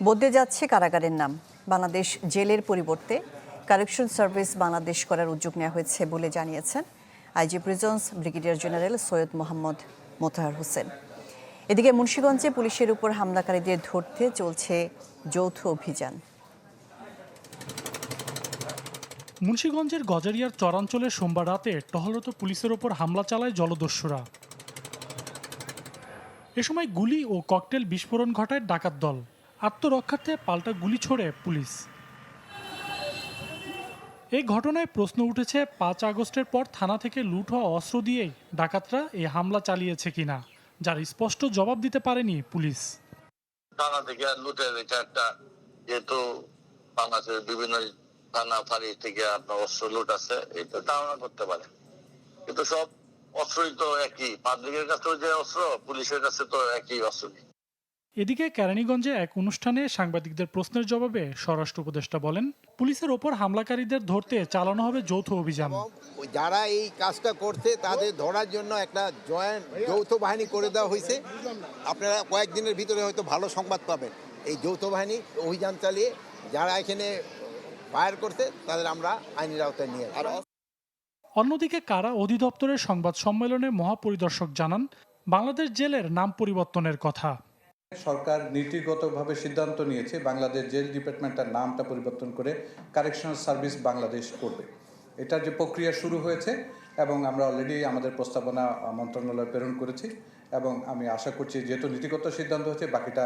বদলে যাচ্ছে কারাগারের নাম। বাংলাদেশ জেলের পরিবর্তে কারেকশন সার্ভিস বাংলাদেশ করার উদ্যোগ নেওয়া হয়েছে বলে জানিয়েছেন IG prisons brigadier general Syed Mohammad Motahar Hossain. এদিকে মুন্সীগঞ্জে পুলিশের উপর হামলাকারীদের ধরতে চলছে যৌথ অভিযান। মুন্সীগঞ্জের গজারিয়ার চরাঞ্চলে সোমবার রাতে টহলরত পুলিশের ওপর হামলা চালায় জলদস্যুরা। এ সময় গুলি ও ককটেল বিস্ফোরণ ঘটায় ডাকাত দল। আত্মরক্ষার্থে পাল্টা গুলি ছোড়ে পুলিশ। এই ঘটনায় প্রশ্ন উঠেছে, পাঁচ আগস্টের পর থানা থেকে লুট হওয়া অস্ত্র দিয়েই ডাকাতরা এই হামলা চালিয়েছে কিনা, যার স্পষ্ট জবাব দিতে পারেনি পুলিশ। থানা থেকে লুটের এটা একটা যেহেতু বাংলাদেশের বিভিন্ন থানা ফাঁড়ি থেকে আপনার অস্ত্র লুট আছে, এটা ধারণা করতে পারে। কিন্তু সব অস্ত্রই তো একই। পাবলিকের কাছে যে অস্ত্র, পুলিশের কাছে তো একই অস্ত্র। এদিকে কেরানীগঞ্জে এক অনুষ্ঠানে সাংবাদিকদের প্রশ্নের জবাবে স্বরাষ্ট্র উপদেষ্টা বলেন পুলিশের ওপর হামলাকারীদের ধরতে চালানো হবে যৌথ অভিযান। যারা এই কাজটা করছে তাদের ধরার জন্য একটা জয়েন্ট যৌথ বাহিনী করে দেওয়া হয়েছে। আপনারা কয়েকদিনের ভিতরে হয়তো ভালো সংবাদ পাবেন। এই যৌথ বাহিনী অভিযান চালিয়ে যারা এখানে ফায়ার করছে তাদের আমরা আইনের আওতায় নিয়ে। অন্যদিকে কারা অধিদপ্তরের সংবাদ সম্মেলনে মহাপরিদর্শক জানান বাংলাদেশ জেলের নাম পরিবর্তনের কথা। সরকার নীতিগতভাবে সিদ্ধান্ত নিয়েছে বাংলাদেশ জেল ডিপার্টমেন্টের নামটা পরিবর্তন করে কারেকশনাল সার্ভিস বাংলাদেশ করবে। এটার যে প্রক্রিয়া শুরু হয়েছে এবং আমরা অলরেডি আমাদের প্রস্তাবনা মন্ত্রণালয়ে প্রেরণ করেছি এবং আমি আশা করছি যেহেতু নীতিগত সিদ্ধান্ত হচ্ছে বাকিটা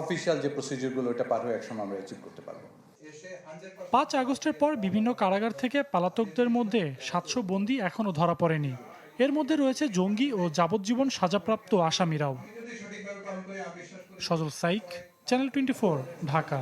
অফিসিয়াল যে প্রসিডিউরগুলো এটা পার হয়ে একসময় আমরা অ্যাচিভ করতে পারব। পাঁচ আগস্টের পর বিভিন্ন কারাগার থেকে পালাতকদের মধ্যে সাতশো বন্দী এখনও ধরা পড়েনি। এর মধ্যে রয়েছে জঙ্গি ও যাবজ্জীবন সাজাপ্রাপ্ত আসামিরাও। Sajal Saik channel twenty Dhaka.